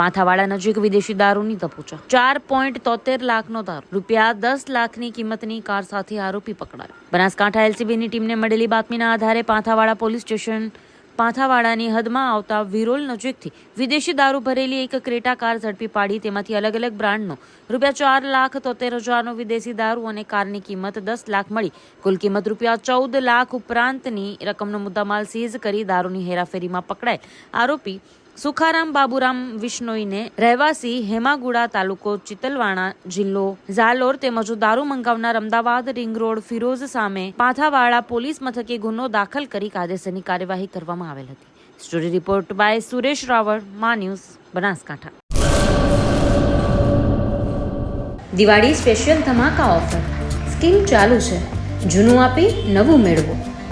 પાંથાવાડા નજીક વિદેશી દારૂની તપોચા ચાર પોઈન્ટ તોતેર લાખનો દારૂ. રૂપિયા દસ લાખની કિંમતની કાર સાથે આરોપી પકડાયો. બનાસકાંઠા એલસીબીની ટીમને મળેલી બાતમીના આધારે પાંથાવાડા પોલીસ સ્ટેશન પાંથાવાડાની હદમાં આવતા વિરોલ નજીકથી વિદેશી દારૂ ભરેલી એક ક્રેટા કાર ઝડપી પાડી. તેમાંથી અલગ અલગ બ્રાન્ડનો રૂપિયા ચાર લાખ તોતેર હજારનો વિદેશી દારૂ અને કારની કિંમત દસ લાખ મળી. કુલ કિંમત રૂપિયા ચૌદ લાખ ઉપરાંતની રકમનો મુદ્દામાલ સીઝ કરી દારૂની હેરાફેરીમાં પકડાયેલ આરોપી સુખારામ બાબુરામ વિશ્નોઈને રહેવાસી હેમાગુડા તાલુકો ચિતલવાણા જિલ્લો ઝાલોર તેમજ દારૂ મંગાવનાર અમદાવાદ રિંગ રોડ ફિરોઝ સામે પાથાવાળા પોલીસ મથકે ગુનો દાખલ કરી કાયદેસરની કાર્યવાહી કરવામાં આવેલ હતી. Story report by Suresh Raval, Maa news, Banaskantha. Diwali special ધમાકા offer. Scheme ચાલુ છે. જૂનું આપી નવું મેળવો.